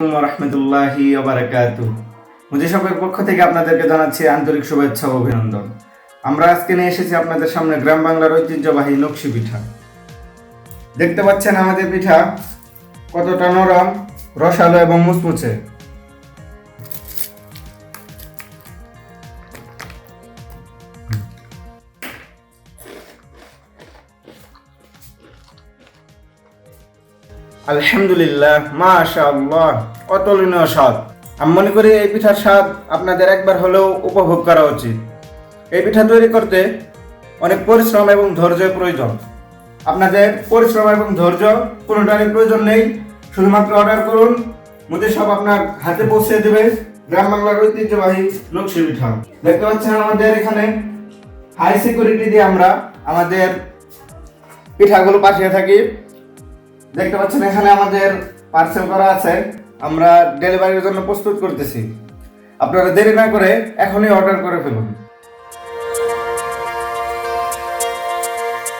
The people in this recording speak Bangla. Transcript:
রহমতুল্লাহি বারাকাতু মুজিসবের পক্ষ থেকে আপনাদেরকে জানাচ্ছি আন্তরিক শুভেচ্ছা ও অভিনন্দন। আমরা আজকে নিয়ে এসেছি আপনাদের সামনে গ্রাম বাংলার ঐতিহ্যবাহী নকশি পিঠা। দেখতে পাচ্ছেন আমাদের পিঠা কতটা নরম, রসালো এবং মুচমুচে। আলহামদুলিল্লাহ, মাশাআল্লাহ, অতুলনীয় স্বাদ। আমি মনে করি এই পিঠার স্বাদ আপনাদের একবার হলেও উপভোগ করা উচিত। এই পিঠা তৈরি করতে অনেক পরিশ্রম এবং ধৈর্যের প্রয়োজন। আপনাদের পরিশ্রম এবং ধৈর্য কোনোটারই প্রয়োজন নেই। শুধুমাত্র অর্ডার করুন মুদি সব আপনার হাতে পৌঁছে দেবে। গ্রাম বাংলার ঐতিহ্যবাহী নকশি পিঠা। দেখতে পাচ্ছেন আমাদের এখানে হাই সিকিউরিটি দিয়ে আমরা আমাদের পিঠাগুলো পাঠিয়ে থাকি। দেখতে পাচ্ছেন, এখানে আমাদের পার্সেল করা আছে। আমরা ডেলিভারির জন্য প্রস্তুত করতেছি। আপনারা দেরি না করে এখনই অর্ডার করে ফেলুন।